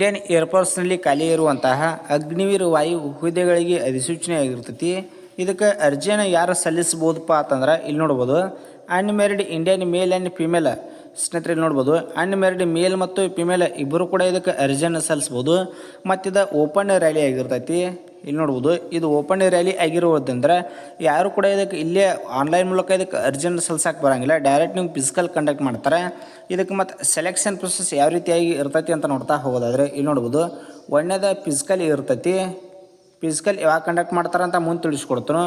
Indian ಏರ್ಫೋರ್ಸ್ನಲ್ಲಿ ಖಾಲಿ ಇರುವಂತಹ ಅಗ್ನಿವೀರ ವಾಯು ಹುದ್ದೆಗಳಿಗೆ ಅಧಿಸೂಚನೆ ಆಗಿರ್ತೈತಿ. ಇದಕ್ಕೆ ಅರ್ಜಿಯನ್ನು ಯಾರು ಸಲ್ಲಿಸ್ಬೋದಪ್ಪ ಅಂತಂದ್ರೆ ಇಲ್ಲಿ ನೋಡ್ಬೋದು unmarried Indian male and female ಸ್ನೇಹಿತರೆ, ಇಲ್ಲಿ ನೋಡ್ಬೋದು ಅನ್ಮ್ಯಾರಿಡ್ ಮೇಲ್ ಮತ್ತು ಫಿಮೇಲ್ ಇಬ್ಬರು ಕೂಡ ಇದಕ್ಕೆ ಅರ್ಜಿಯನ್ನು ಸಲ್ಲಿಸ್ಬೋದು ಇದು ಓಪನ್ ರ್ಯಾಲಿ ಆಗಿರ್ತೈತಿ. ಇಲ್ಲಿ ನೋಡ್ಬೋದು, ಇದು ಓಪನ್ ರ್ಯಾಲಿ ಆಗಿರೋದ್ರಿಂದ ಯಾರು ಕೂಡ ಇದಕ್ಕೆ ಇಲ್ಲೇ ಆನ್ಲೈನ್ ಮೂಲಕ ಇದಕ್ಕೆ ಅರ್ಜೆಂಟ್ ಸಲ್ಸಕ್ಕೆ ಬರಂಗಿಲ್ಲ. ಡೈರೆಕ್ಟ್ ನೀವು ಫಿಸಿಕಲ್ ಕಂಡಕ್ಟ್ ಮಾಡ್ತಾರೆ. ಇದಕ್ಕೆ ಮತ್ತು ಸೆಲೆಕ್ಷನ್ ಪ್ರೊಸೆಸ್ ಯಾವ ರೀತಿಯಾಗಿ ಇರ್ತೈತಿ ಅಂತ ನೋಡ್ತಾ ಹೋಗೋದಾದ್ರೆ, ಇಲ್ಲಿ ನೋಡ್ಬೋದು ಒಳ್ಳೆಯದ ಫಿಸಿಕಲ್ ಇರ್ತೈತಿ. ಫಿಸಿಕಲ್ ಯಾವಾಗ ಕಂಡಕ್ಟ್ ಮಾಡ್ತಾರೆ ಅಂತ ಮುಂದೆ ತಿಳಿಸ್ಕೊಡ್ತಾನು.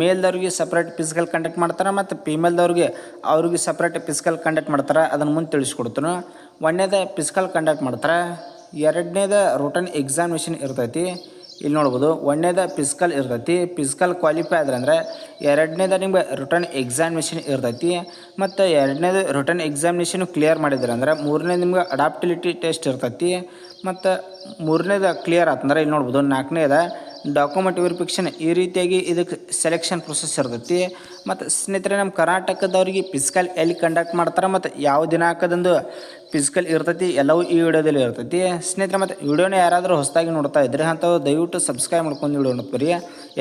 ಮೇಲ್ದವ್ರಿಗೆ ಸಪ್ರೇಟ್ ಫಿಸಿಕಲ್ ಕಂಡಕ್ಟ್ ಮಾಡ್ತಾರೆ ಮತ್ತು ಫೀಮೇಲ್ದವ್ರಿಗೆ ಅವ್ರಿಗೆ ಸಪ್ರೇಟ್ ಫಿಸಿಕಲ್ ಕಂಡಕ್ಟ್ ಮಾಡ್ತಾರೆ, ಅದನ್ನು ಮುಂದೆ ತಿಳಿಸ್ಕೊಡ್ತಾನು. ಒಂದನೇದ ಫಿಸಿಕಲ್ ಕಂಡಕ್ಟ್ ಮಾಡ್ತಾರೆ. ಎರಡನೇದ ರೂಟನ್ ಎಕ್ಸಾಮಿನೇಷನ್ ಇರ್ತೈತಿ. ಇಲ್ಲಿ ನೋಡ್ಬೋದು ಒಂದನೇದ ಫಿಸಿಕಲ್ ಇರ್ತೈತಿ. ಫಿಸಿಕಲ್ ಕ್ವಾಲಿಫೈ ಆದ್ರೆ ಅಂದರೆ ಎರಡನೇದ ನಿಮ್ಗೆ ರಿಟರ್ನ್ ಎಕ್ಸಾಮಿನೇಷನ್ ಇರ್ತೈತಿ. ಮತ್ತು ಎರಡನೇದು ರಿಟರ್ನ್ ಎಕ್ಸಾಮಿನೇಷನ್ ಕ್ಲಿಯರ್ ಮಾಡಿದ್ರೆ ಅಂದ್ರೆ ಮೂರನೇ ನಿಮ್ಗೆ ಅಡಾಪ್ಟಿಲಿಟಿ ಟೆಸ್ಟ್ ಇರ್ತೈತಿ. ಮತ್ತು ಮೂರನೇದ ಕ್ಲಿಯರ್ ಆತಂದ್ರೆ ಇಲ್ಲಿ ನೋಡ್ಬೋದು, ನಾಲ್ಕನೇದ ಡಾಕ್ಯುಮೆಂಟ್ ವೆರಿಫಿಕೇಷನ್ ಈ ರೀತಿಯಾಗಿ ಇದಕ್ಕೆ ಸೆಲೆಕ್ಷನ್ ಪ್ರೊಸೆಸ್ ಇರ್ತೈತಿ. ಮತ್ತು ಸ್ನೇಹಿತರೆ ನಮ್ಮ ಕರ್ನಾಟಕದವ್ರಿಗೆ ಫಿಸಿಕಲ್ ಎಲ್ಲಿ ಕಂಡಕ್ಟ್ ಮಾಡ್ತಾರೆ, ಮತ್ತು ಯಾವ ದಿನಾಂಕದಂದು ಫಿಸಿಕಲ್ ಇರ್ತೈತಿ, ಎಲ್ಲವೂ ಈ ವಿಡಿಯೋದಲ್ಲಿ ಇರ್ತೈತಿ. ಸ್ನೇಹಿತರೆ, ಮತ್ತು ವಿಡಿಯೋನ ಯಾರಾದರೂ ಹೊಸದಾಗಿ ನೋಡ್ತಾ ಇದ್ರೆ ಅಂಥವು ದಯವಿಟ್ಟು ಸಬ್ಸ್ಕ್ರೈಬ್ ಮಾಡ್ಕೊಂಡು ವಿಡಿಯೋ ನೋಡ್ತೀರಿ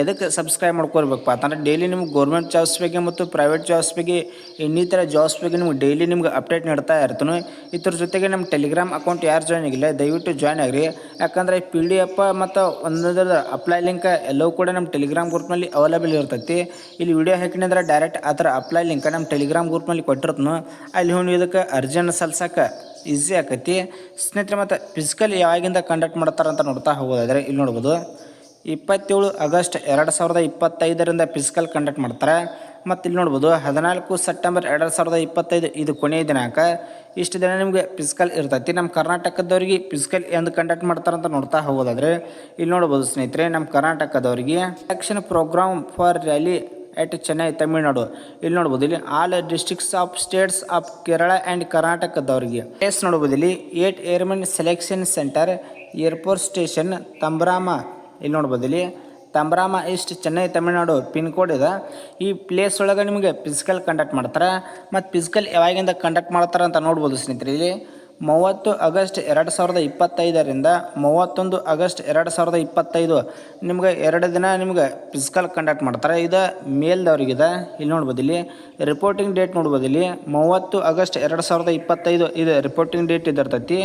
ಎದಕ್ಕೆ ಸಬ್ಸ್ಕ್ರೈಬ್ ಮಾಡ್ಕೋಬೇಕಪ್ಪ ಅಂತಂದ್ರೆ ಡೈಲಿ ನಿಮ್ಗೆ ಗೌರ್ಮೆಂಟ್ ಜಾಬ್ಸ್ ಬಗ್ಗೆ ಮತ್ತು ಪ್ರೈವೇಟ್ ಜಾಬ್ಸ್ ಬಗ್ಗೆ, ಇನ್ನಿತರ ಜಾಬ್ಸ್ ಬಗ್ಗೆ ನಿಮ್ಗೆ ಡೈಲಿ ನಿಮ್ಗೆ ಅಪ್ಡೇಟ್ ನೀಡ್ತಾ ಇರ್ತೀನಿ. ಇದ್ರ ಜೊತೆಗೆ ನಮ್ಮ ಟೆಲಿಗ್ರಾಮ್ ಅಕೌಂಟ್ ಯಾರು ಜಾಯ್ನ್ ಆಗಿಲ್ಲ, ದಯವಿಟ್ಟು ಜಾಯ್ನ್ ಆಗಿರಿ. ಯಾಕಂದರೆ ಪಿ ಡಿ ಎಫ್ ಮತ್ತು ಒಂದೊಂದರ ಅಪ್ಲೈ ಲಿಂಕ್ ಎಲ್ಲವೂ ಕೂಡ ನಮ್ಮ ಟೆಲಿಗ್ರಾಮ್ ಗ್ರೂಪ್ನಲ್ಲಿ ಅವೈಲೇಬಲ್ ಇರ್ತೈತಿ. ಇಲ್ಲಿ ವಿಡಿಯೋ ಹಾಕಿನಂದ್ರೆ ಡೈರೆಕ್ಟ್ ಆ ಥರ ಅಪ್ಲೈ ಲಿಂಕ್ ನಮ್ಮ ಟೆಲಿಗ್ರಾಮ್ ಗ್ರೂಪ್ನಲ್ಲಿ ಕೊಟ್ಟಿರ್ತನು. ಅಲ್ಲಿ ಹೋಗಿ ಇದಕ್ಕೆ ಅರ್ಜಿಯನ್ನು ಸಲ್ಸಕ್ಕೆ ಈಸಿ ಆಕೈತಿ. ಸ್ನೇಹಿತರೆ, ಮತ್ತು ಫಿಸಿಕಲ್ ಯಾವಾಗಿಂದ ಕಂಡಕ್ಟ್ ಮಾಡ್ತಾರೆ ಅಂತ ನೋಡ್ತಾ ಹೋಗೋದಾದ್ರೆ ಇಲ್ಲಿ ನೋಡ್ಬೋದು. ಇಪ್ಪತ್ತೇಳು ಆಗಸ್ಟ್ ಎರಡು ಸಾವಿರದ ಇಪ್ಪತ್ತೈದರಿಂದ ಫಿಸಿಕಲ್ ಕಂಡಕ್ಟ್ ಮಾಡ್ತಾರೆ. ಮತ್ತು ಇಲ್ಲಿ ನೋಡ್ಬೋದು, ಹದಿನಾಲ್ಕು ಸೆಪ್ಟೆಂಬರ್ ಎರಡು ಸಾವಿರದ ಇಪ್ಪತ್ತೈದು ಇದು ಕೊನೆಯ ದಿನಾಂಕ. ಇಷ್ಟು ದಿನ ನಿಮಗೆ ಫಿಸಿಕಲ್ ಇರ್ತೈತಿ. ನಮ್ಮ ಕರ್ನಾಟಕದವ್ರಿಗೆ ಫಿಸಿಕಲ್ ಎಂದು ಕಂಡಕ್ಟ್ ಮಾಡ್ತಾರೆ ಅಂತ ನೋಡ್ತಾ ಹೋಗೋದಾದ್ರೆ ಇಲ್ಲಿ ನೋಡ್ಬೋದು ಸ್ನೇಹಿತರೆ ನಮ್ಮ ಕರ್ನಾಟಕದವರಿಗೆ. Action programme for rally at Chennai Tamil Nadu ಇಲ್ಲಿ ನೋಡ್ಬೋದು, ಇಲ್ಲಿ all districts of states of Kerala and ಕರ್ನಾಟಕದವರಿಗೆ place ನೋಡ್ಬೋದು, ಇಲ್ಲಿ at airman selection centre airport station Tambaram ಇಲ್ಲಿ ನೋಡ್ಬೋದು, ಇಲ್ಲಿ Tambaram east Chennai Tamil Nadu pin code ಇದೆ. ಈ ಪ್ಲೇಸ್ ಒಳಗೆ ನಿಮಗೆ ಫಿಸಿಕಲ್ ಕಂಡಕ್ಟ್ ಮಾಡ್ತಾರೆ. ಮತ್ತು ಫಿಸಿಕಲ್ ಯಾವಾಗಿಂದ ಕಂಡಕ್ಟ್ ಮಾಡ್ತಾರೆ ಅಂತ ನೋಡ್ಬೋದು ಸ್ನೇಹಿತರೆ, ಇಲ್ಲಿ ಮೂವತ್ತು ಆಗಸ್ಟ್ ಎರಡು ಸಾವಿರದ ಇಪ್ಪತ್ತೈದರಿಂದ ಮೂವತ್ತೊಂದು ಆಗಸ್ಟ್ ಎರಡು ಸಾವಿರದ ಇಪ್ಪತ್ತೈದು. ನಿಮ್ಗೆ ಎರಡು ದಿನ ನಿಮ್ಗೆ ಫಿಸಿಕಲ್ ಕಂಡಕ್ಟ್ ಮಾಡ್ತಾರೆ. ಇದು ಮೇಲ್ದವ್ರಿಗಿದೆ. ಇಲ್ಲಿ ನೋಡ್ಬೋದು ಇಲ್ಲಿ ರಿಪೋರ್ಟಿಂಗ್ ಡೇಟ್ ನೋಡ್ಬೋದು ಇಲ್ಲಿ ಮೂವತ್ತು ಆಗಸ್ಟ್ ಎರಡು ಸಾವಿರದ ಇಪ್ಪತ್ತೈದು ಇದು ರಿಪೋರ್ಟಿಂಗ್ ಡೇಟ್ ಇದಿರ್ತೈತಿ.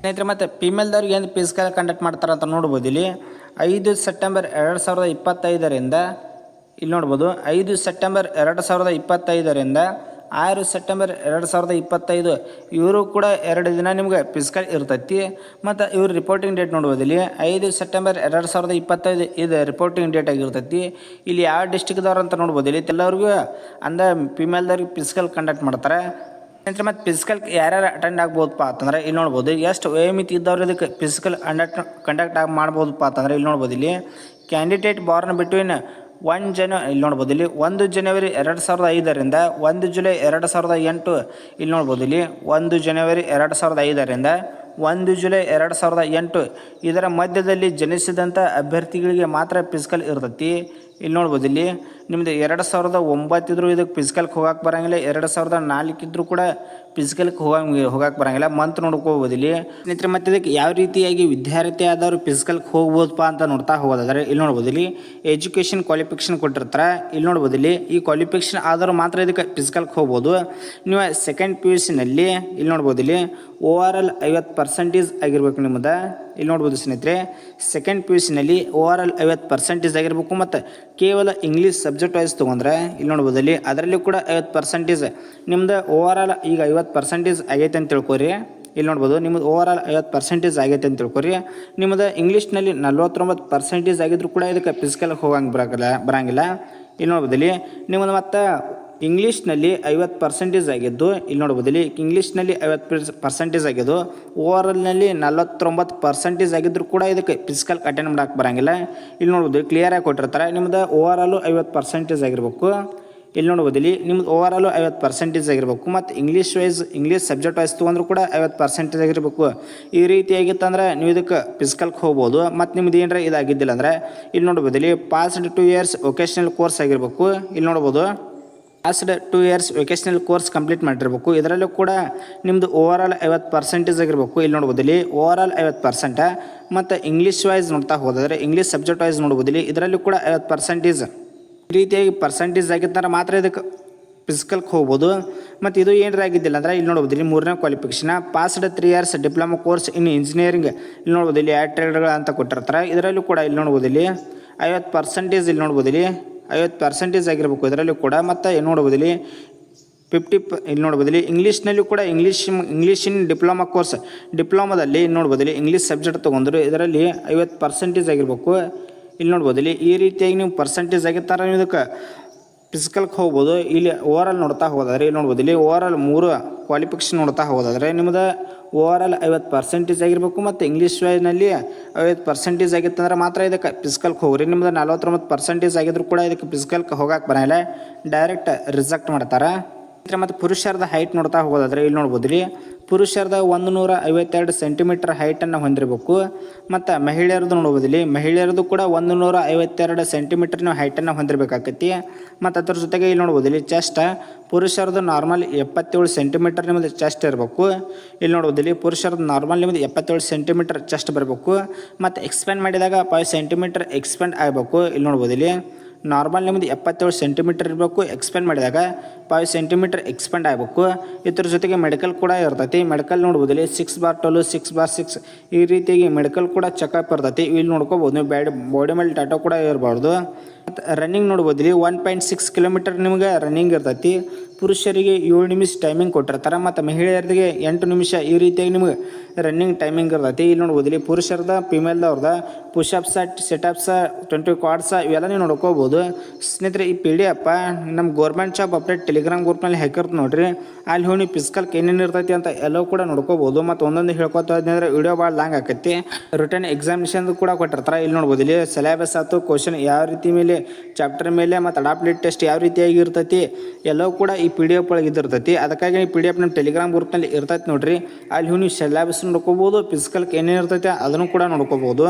ಸ್ನೇಹಿತರೆ, ಮತ್ತು ಫಿಮೇಲ್ದವ್ರಿಗೆ ಏನು ಫಿಸಿಕಲ್ ಕಂಡಕ್ಟ್ ಮಾಡ್ತಾರೆ ಅಂತ ನೋಡ್ಬೋದು ಇಲ್ಲಿ ಐದು ಸೆಪ್ಟೆಂಬರ್ ಎರಡು ಸಾವಿರದ ಇಪ್ಪತ್ತೈದರಿಂದ, ಇಲ್ಲಿ ನೋಡ್ಬೋದು, ಐದು ಸೆಪ್ಟೆಂಬರ್ ಎರಡು ಸಾವಿರದ ಇಪ್ಪತ್ತೈದರಿಂದ ಆರು ಸೆಪ್ಟೆಂಬರ್ ಎರಡು ಸಾವಿರದ ಇಪ್ಪತ್ತೈದು. ಇವರು ಕೂಡ ಎರಡು ದಿನ ನಿಮ್ಗೆ ಫಿಸಿಕಲ್ ಇರ್ತೈತಿ. ಮತ್ತು ಇವ್ರ ರಿಪೋರ್ಟಿಂಗ್ ಡೇಟ್ ನೋಡ್ಬೋದಿಲ್ಲಿ ಐದು ಸೆಪ್ಟೆಂಬರ್ ಎರಡು ಸಾವಿರದ ಇಪ್ಪತ್ತೈದು ಇದು ರಿಪೋರ್ಟಿಂಗ್ ಡೇಟ್ ಆಗಿರ್ತೈತಿ. ಇಲ್ಲಿ ಯಾವ ಡಿಸ್ಟಿಕ್ದವ್ರು ಅಂತ ನೋಡ್ಬೋದಿಲ್ಲಿ ಎಲ್ಲರಿಗೂ ಅಂದ ಫಿಮೇಲ್ದವ್ರಿಗೆ ಫಿಸಿಕಲ್ ಕಂಡಕ್ಟ್ ಮಾಡ್ತಾರೆ. ನಂತರ ಮತ್ತು ಫಿಸಿಕಲ್ ಯಾರ್ಯಾರು ಅಟೆಂಡ್ ಆಗ್ಬೋದಪ್ಪ ಅಂತಂದ್ರೆ ಇಲ್ಲಿ ನೋಡ್ಬೋದು. ಎಷ್ಟು ವಯೋಮಿತಿ ಇದ್ದವ್ರು ಇದಕ್ಕೆ ಫಿಸಿಕಲ್ ಅಂಡಕ್ಟ್ ಕಂಡಕ್ಟ್ ಆಗಿ ಮಾಡ್ಬೋದಪ್ಪ ಅಂತಂದ್ರೆ ಇಲ್ಲಿ ನೋಡ್ಬೋದು ಇಲ್ಲಿ ಕ್ಯಾಂಡಿಡೇಟ್ ಬಾರ್ನ್ ಬಿಟ್ವೀನ್ ಒನ್ ಜನ, ಇಲ್ಲಿ ನೋಡ್ಬೋದು, ಇಲ್ಲಿ ಒಂದು ಜನವರಿ ಎರಡು ಸಾವಿರದ ಐದರಿಂದ ಒಂದು ಜುಲೈ ಎರಡು ಸಾವಿರದ ಎಂಟು, ಇಲ್ಲಿ ನೋಡ್ಬೋದು, ಇಲ್ಲಿ ಒಂದು ಜನವರಿ ಎರಡು ಸಾವಿರದ ಐದರಿಂದ ಒಂದು ಜುಲೈ ಎರಡು ಸಾವಿರದ ಎಂಟು, ಇದರ ಮಧ್ಯದಲ್ಲಿ ಜನಿಸಿದಂಥ ಅಭ್ಯರ್ಥಿಗಳಿಗೆ ಮಾತ್ರ ಫಿಸಿಕಲ್ ಇರ್ತೈತಿ. ಇಲ್ಲಿ ನೋಡ್ಬೋದು, ಇಲ್ಲಿ ನಿಮ್ಮದು ಎರಡು ಸಾವಿರದ ಒಂಬತ್ತಿದ್ರು ಇದಕ್ಕೆ ಫಿಸಿಕಲ್ಗೆ ಹೋಗಕ್ಕೆ ಬರಂಗಿಲ್ಲ, ಎರಡು ಸಾವಿರದ ನಾಲ್ಕಿದ್ರು ಕೂಡ ಫಿಸಿಕಲ್ಗೆ ಹೋಗಂಗೆ ಹೋಗಕ್ಕೆ ಬರೋಂಗಿಲ್ಲ. ಮಂತ್ ನೋಡ್ಕೋಬೋದು ಇಲ್ಲಿ. ಸ್ನೇಹಿತರೆ, ಮತ್ತು ಇದಕ್ಕೆ ಯಾವ ರೀತಿಯಾಗಿ ವಿದ್ಯಾರ್ಥಿ ಆದವರು ಫಿಸಿಕಲ್ಗೆ ಹೋಗ್ಬೋದಪ್ಪ ಅಂತ ನೋಡ್ತಾ ಹೋಗೋದಾದ್ರೆ, ಇಲ್ಲಿ ನೋಡ್ಬೋದು, ಇಲ್ಲಿ ಎಜುಕೇಷನ್ ಕ್ವಾಲಿಫಿಕೇಷನ್ ಕೊಟ್ಟಿರ್ತಾರೆ. ಇಲ್ಲಿ ನೋಡ್ಬೋದು, ಇಲ್ಲಿ ಈ ಕ್ವಾಲಿಫಿಕೇಷನ್ ಆದರೂ ಮಾತ್ರ ಇದಕ್ಕೆ ಫಿಸಿಕಲ್ಗೆ ಹೋಗ್ಬೋದು. ನೀವು ಸೆಕೆಂಡ್ ಪಿ ಯು ಸಿನಲ್ಲಿ ಇಲ್ಲಿ ನೋಡ್ಬೋದು, ಇಲ್ಲಿ ಓ ಆರ್ ಎಲ್ ಐವತ್ತು ಪರ್ಸೆಂಟೇಜ್ ಆಗಿರ್ಬೇಕು ನಿಮ್ಮದು ಇಲ್ಲಿ ನೋಡ್ಬೋದು ಸ್ನೇಹಿತರೆ ಸೆಕೆಂಡ್ ಪಿ ಯು ಸಿನಲ್ಲಿ ಓವರ್ ಆಲ್ ಐವತ್ತು ಪರ್ಸೆಂಟೇಜ್ ಆಗಿರ್ಬೇಕು ಮತ್ತು ಕೇವಲ ಇಂಗ್ಲೀಷ್ ಸಬ್ಜೆಕ್ಟ್ ವೈಸ್ ತೊಗೊಂಡ್ರೆ, ಇಲ್ಲಿ ನೋಡ್ಬೋದು ಅಲ್ಲಿ ಅದರಲ್ಲಿ ಕೂಡ ಐವತ್ತು ಪರ್ಸೆಂಟೇಜ್ ನಿಮ್ದು ಓವರ್ ಆಲ್ ಈಗ ಐವತ್ತು ಪರ್ಸೆಂಟೇಜ್ ಆಗೈತೆ ಅಂತ ತಿಳ್ಕೊರಿ. ಇಲ್ಲಿ ನೋಡ್ಬೋದು ನಿಮ್ಮದು ಓವರ್ ಆಲ್ ಐವತ್ತು ಪರ್ಸೆಂಟೇಜ್ ಆಗೈತೆ ಅಂತ ತಿಳ್ಕೊರಿ. ನಿಮ್ಮದು ಇಂಗ್ಲೀಷ್ನಲ್ಲಿ ನಲ್ವತ್ತೊಂಬತ್ತು ಪರ್ಸೆಂಟೇಜ್ ಆಗಿದ್ರು ಕೂಡ ಇದಕ್ಕೆ ಫಿಸಿಕಲ್ಗೆ ಹೋಗಂಗೆ ಬರಂಗಿಲ್ಲ ಬರಂಗಿಲ್ಲ. ಇಲ್ಲಿ ನೋಡ್ಬೋದು ಇಲ್ಲಿ ನಿಮ್ಮದು ಮತ್ತು ಇಂಗ್ಲೀಷ್ನಲ್ಲಿ ಐವತ್ತು ಪರ್ಸೆಂಟೇಜ್ ಆಗಿದ್ದು, ಇಲ್ಲಿ ನೋಡ್ಬೋದು ಇಲ್ಲಿ ಇಂಗ್ಲೀಷ್ನಲ್ಲಿ ಐವತ್ತು ಪರ್ಸೆಂಟೇಜ್ ಆಗಿದ್ದು ಓವರಲ್ನಲ್ಲಿ ನಲವತ್ತೊಂಬತ್ತು ಪರ್ಸೆಂಟೇಜ್ ಆಗಿದ್ರು ಕೂಡ ಇದಕ್ಕೆ ಫಿಸಿಕಲ್ ಅಟೆಂಡ್ ಮಾಡಕ್ಕೆ ಬರಂಗಿಲ್ಲ. ಇಲ್ಲಿ ನೋಡ್ಬೋದು ಕ್ಲಿಯರಾಗಿ ಕೊಟ್ಟಿರ್ತಾರೆ. ನಿಮ್ಮದು ಓವರಾಲು ಐವತ್ತು ಪರ್ಸೆಂಟೇಜ್ ಆಗಿರ್ಬೇಕು. ಇಲ್ಲಿ ನೋಡ್ಬೋದು ಇಲ್ಲಿ ನಿಮ್ದು ಓವರಾಲು ಐವತ್ತು ಪರ್ಸೆಂಟೇಜ್ ಆಗಿರ್ಬೇಕು. ಮತ್ತು English wise English subject wise ತೊಗೊಂಡ್ರು ಕೂಡ ಐವತ್ತು ಪರ್ಸೆಂಟೇಜ್ ಆಗಿರ್ಬೇಕು. ಈ ರೀತಿ ಆಗಿತ್ತಂದ್ರೆ ನೀವು ಇದಕ್ಕೆ ಫಿಸಿಕಲ್ಗೆ ಹೋಗ್ಬೋದು. ಮತ್ತು ನಿಮ್ದು ಏನರ ಇದಾಗಿದ್ದಿಲ್ಲ ಅಂದರೆ, ಇಲ್ಲಿ ನೋಡ್ಬೋದು ಇಲ್ಲಿ passed two years vocational course ಆಗಿರ್ಬೇಕು. ಇಲ್ಲಿ ನೋಡ್ಬೋದು. Last two years vocational course complete ಮಾಡಿರ್ಬೇಕು. ಇದರಲ್ಲೂ ಕೂಡ ನಿಮ್ಮದು ಓವರ್ ಆಲ್ ಐವತ್ತು ಪರ್ಸೆಂಟೇಜ್ ಆಗಿರಬೇಕು. ಇಲ್ಲಿ ನೋಡ್ಬೋದು, ಇಲ್ಲಿ ಓವರ್ ಆಲ್ ಐವತ್ತು ಪರ್ಸೆಂಟ ಮತ್ತು ಇಂಗ್ಲೀಷ್ ವೈಸ್ ನೋಡ್ತಾ ಹೋದರೆ ಇಂಗ್ಲೀಷ್ ಸಬ್ಜೆಕ್ಟ್ ವೈಸ್ ನೋಡ್ಬೋದು ಇಲ್ಲಿ ಇದರಲ್ಲೂ ಕೂಡ ಐವತ್ತು ಪರ್ಸೆಂಟೇಜ್ ಈ ರೀತಿಯಾಗಿ ಪರ್ಸೆಂಟೇಜ್ ಆಗಿತ್ತಂದ್ರೆ ಮಾತ್ರ ಇದಕ್ಕೆ ಫಿಸಿಕಲ್ಗೆ ಹೋಗ್ಬೋದು. ಮತ್ತು ಇದು ಏನರ ಆಗಿದ್ದಿಲ್ಲ ಅಂದ್ರೆ, ಇಲ್ಲಿ ನೋಡ್ಬೋದು, ಇಲ್ಲಿ ಮೂರನೇ qualification passed three years diploma course in engineering ಇಲ್ಲಿ ನೋಡ್ಬೋದು, ಇಲ್ಲಿ ಆ್ಯಡ್ ಟ್ರೇಡ್ಗಳು ಅಂತ ಕೊಟ್ಟಿರ್ತಾರೆ. ಇದರಲ್ಲೂ ಕೂಡ ಇಲ್ಲಿ ನೋಡ್ಬೋದು, ಇಲ್ಲಿ ಐವತ್ತು ಪರ್ಸೆಂಟೇಜ್ ಇಲ್ಲಿ ನೋಡ್ಬೋದು, ಇಲ್ಲಿ ಐವತ್ತು ಪರ್ಸೆಂಟೇಜ್ ಆಗಿರಬೇಕು. ಇದರಲ್ಲಿ ಕೂಡ ಮತ್ತು ಏನು ನೋಡ್ಬೋದಿಲ್ಲಿ ಫಿಫ್ಟಿ ಪ, ಇಲ್ಲಿ ನೋಡ್ಬೋದಿಲ್ಲಿ ಇಂಗ್ಲೀಷ್ನಲ್ಲಿ ಕೂಡ ಇಂಗ್ಲೀಷ್ ಇಂಗ್ಲೀಷಿನ ಡಿಪ್ಲೊಮಾ ಕೋರ್ಸ್ ಡಿಪ್ಲೊಮಾದಲ್ಲಿ ಇಲ್ಲಿ ನೋಡ್ಬೋದು ಇಲ್ಲಿ ಇಂಗ್ಲೀಷ್ ಸಬ್ಜೆಕ್ಟ್ ತೊಗೊಂಡ್ರು, ಇದರಲ್ಲಿ ಐವತ್ತು ಪರ್ಸೆಂಟೇಜ್ ಆಗಿರಬೇಕು. ಇಲ್ಲಿ ನೋಡ್ಬೋದಿಲ್ಲಿ ಈ ರೀತಿಯಾಗಿ ನೀವು ಪರ್ಸೆಂಟೇಜ್ ಆಗಿರ್ತಾರೆ ನೀವು ಇದಕ್ಕೆ. ಫಿಸಿಕಲ್ಗೆ ಹೋಗ್ಬೋದು. ಇಲ್ಲಿ ಓವರ್ ಆಲ್ ನೋಡ್ತಾ ಹೋದಾದ್ರೆ, ಇಲ್ಲಿ ನೋಡ್ಬೋದು. ಇಲ್ಲಿ ಓವರ್ ಆಲ್ ಮೂರು ಕ್ವಾಲಿಫಿಕೇಷನ್ ನೋಡ್ತಾ ಹೋದಾದ್ರೆ ನಿಮ್ಮದು ಓವರ್ ಆಲ್ ಐವತ್ತು ಪರ್ಸೆಂಟೇಜ್ ಆಗಿರಬೇಕು ಮತ್ತು ಇಂಗ್ಲೀಷ್ ವೈನಲ್ಲಿ ಐವತ್ತು ಪರ್ಸೆಂಟೇಜ್ ಆಗಿತ್ತಂದ್ರೆ ಮಾತ್ರ ಇದಕ್ಕೆ ಫಿಸಿಕಲ್ಗೆ ಹೋಗ್ರಿ. ನಿಮ್ಮದು ನಲ್ವತ್ತೊಂಬತ್ತು ಪರ್ಸೆಂಟೇಜ್ ಆಗಿದ್ರು ಕೂಡ ಇದಕ್ಕೆ ಫಿಸಿಕಲ್ಗೆ ಹೋಗಕ್ಕೆ ಬರಲ್ಲ. ಡೈರೆಕ್ಟ್ ರಿಜೆಕ್ಟ್ ಮಾಡ್ತಾರೆ. ಮತ್ತು ಪುರುಷರದ ಹೈಟ್ ನೋಡ್ತಾ ಹೋಗೋದಾದ್ರೆ ಇಲ್ಲಿ ನೋಡ್ಬೋದು ರೀ ಪುರುಷರದ ಒಂದು ನೂರ ಐವತ್ತೆರಡು ಸೆಂಟಿಮೀಟರ್ ಹೈಟನ್ನು ಹೊಂದಿರಬೇಕು. ಮತ್ತು ಮಹಿಳೆಯರದು ನೋಡ್ಬೋದು ಇಲ್ಲಿ. ಮಹಿಳೆಯರದು ಕೂಡ ಒಂದು ನೂರ ಐವತ್ತೆರಡು ಸೆಂಟಿಮೀಟರ್ ನೀವು ಹೈಟನ್ನು ಹೊಂದಿರಬೇಕಾಕೈತಿ ಮತ್ತು ಅದ್ರ ಜೊತೆಗೆ ಇಲ್ಲಿ ನೋಡ್ಬೋದು ಇಲ್ಲಿ ಚೆಸ್ಟ್ ಪುರುಷರದು ನಾರ್ಮಲ್ ಎಪ್ಪತ್ತೇಳು ಸೆಂಟಿಮೀಟರ್ ನಿಮ್ಮದು ಚೆಸ್ಟ್ ಇರಬೇಕು. ಇಲ್ಲಿ ನೋಡ್ಬೋದು ಇಲ್ಲಿ ಪುರುಷರದ್ದು ನಾರ್ಮಲ್ ನಿಮ್ಮದು ಎಪ್ಪತ್ತೇಳು ಸೆಂಟಿಮೀಟರ್ ಚೆಸ್ಟ್ ಬರಬೇಕು. ಮತ್ತು ಎಕ್ಸ್ಪೆಂಡ್ ಮಾಡಿದಾಗ ಫೈವ್ ಸೆಂಟಿಮೀಟರ್ ಎಕ್ಸ್ಪೆಂಡ್ ಆಗಬೇಕು. ಇಲ್ಲಿ ನೋಡ್ಬೋದು ಇಲ್ಲಿ. ನಾರ್ಮಲ್ ನಿಮ್ಮದು ಎಪ್ಪತ್ತೇಳು ಸೆಂಟಿಮೀಟರ್ ಇರಬೇಕು ಎಕ್ಸ್ಪೆಂಡ್ ಮಾಡಿದಾಗ ಫೈವ್ ಸೆಂಟಿಮೀಟರ್ ಎಕ್ಸ್ಪೆಂಡ್ ಆಗಬೇಕು. ಇದ್ರ ಜೊತೆಗೆ ಮೆಡಿಕಲ್ ಕೂಡ ಇರ್ತೈತಿ. ಮೆಡಿಕಲ್ ನೋಡ್ಬೋದು ಇಲ್ಲಿ six bar twelve six bar six ಈ ರೀತಿಯಾಗಿ ಮೆಡಿಕಲ್ ಕೂಡ ಚೆಕಪ್ ಇರ್ತೈತಿ. ಇಲ್ಲಿ ನೋಡ್ಕೋಬೋದು, ನೀವು ಬ್ಯಾಡ್ ಬಾಡಿ ಮೇಲೆ ಟಾಟೋ ಕೂಡ ಇರಬಾರ್ದು. ರನ್ನಿಂಗ್ ನೋಡ್ಬೋದು ಒನ್ ಪಾಯಿಂಟ್ ಸಿಕ್ಸ್ ಕಿಲೋಮೀಟರ್ ನಿಮ್ಗೆ ರನ್ನಿಂಗ್ ಇರ್ತೈತಿ. ಪುರುಷರಿಗೆ ಏಳು ನಿಮಿಷ ಟೈಮಿಂಗ್ ಕೊಟ್ಟಿರ್ತಾರೆ. ಮತ್ತು ಮಹಿಳೆಯರಿಗೆ ಎಂಟು ನಿಮಿಷ ಈ ರೀತಿಯಾಗಿ ನಿಮ್ಗೆ ರನ್ನಿಂಗ್ ಟೈಮಿಂಗ್ ಇರ್ತೈತಿ. ಇಲ್ಲಿ ನೋಡ್ಬೋದು ಇಲ್ಲಿ ಪುರುಷರದ ಫಿಮೇಲ್ದವ್ರದ ಪುಷಪ್ಸ ಸೆಟಪ್ಸ ಟ್ವೆಂಟಿ ಕ್ವಾಡ್ಸ ಇವೆಲ್ಲ ನೀವು ನೋಡ್ಕೋಬೋದು. ಸ್ನೇಹಿತರೆ, ಈ ಪಿ ಡಿ ಅಪ್ಪ ನಮ್ಮ ಗೌರ್ಮೆಂಟ್ ಜಾಬ್ ಅಪ್ಡೇಟ್ ಟೆಲಿಗ್ರಾಮ್ ಗ್ರೂಪ್ನಲ್ಲಿ ಹಾಕಿರ್ತ ನೋಡ್ರಿ. ಅಲ್ಲಿ ಹೋಗಿ ಫಿಸಿಕಲ್ಗೆ ಏನೇನು ಇರ್ತೈತಿ ಅಂತ ಎಲ್ಲವೂ ಕೂಡ ನೋಡ್ಕೋಬೋದು. ಮತ್ತು ಒಂದೊಂದು ಹೇಳ್ಕೊತ ಹೋದ್ನಂದ್ರೆ ವಿಡಿಯೋ ಭಾಳ ಲಾಂಗ್ ಆಕೈತಿ ರಿಟರ್ನ್ ಎಕ್ಸಾಮಿನೇಷನ್ ಕೂಡ ಕೊಟ್ಟಿರ್ತಾರೆ. ಇಲ್ಲಿ ನೋಡ್ಬೋದು ಇಲ್ಲಿ ಸಿಲೆಬಸ್ ಆಯ್ತು ಕ್ವಶನ್ ಯಾವ ರೀತಿ ಮೇಲೆ ಚಾಪ್ಟರ್ ಮೇಲೆ ಮತ್ತು ಅಡಾಪ್ಟೆಡ್ ಟೆಸ್ಟ್ ಯಾವ ರೀತಿಯಾಗಿ ಇರ್ತೈತಿ, ಎಲ್ಲವೂ ಕೂಡ ಈ ಪಿ ಡಿ ಎಫ್ ಒಳಗೆ ಇದ್ದಿರ್ತೈತಿ. ಅದಕ್ಕಾಗಿ ಈ ಪಿ ಡಿ ಎಫ್ ನಮ್ಮ ಟೆಲಿಗ್ರಾಮ್ ಗ್ರೂಪ್ನಲ್ಲಿ ಇರ್ತೈತಿ ನೋಡ್ರಿ. ಅಲ್ಲಿ ನೀವು ಸಿಲೆಬಸ್ ನೋಡ್ಕೋಬೋದು ಫಿಸಿಕಲ್ಗೆ ಏನೇನು ಇರ್ತೈತೆ ಅದನ್ನು ಕೂಡ ನೋಡ್ಕೋಬೋದು.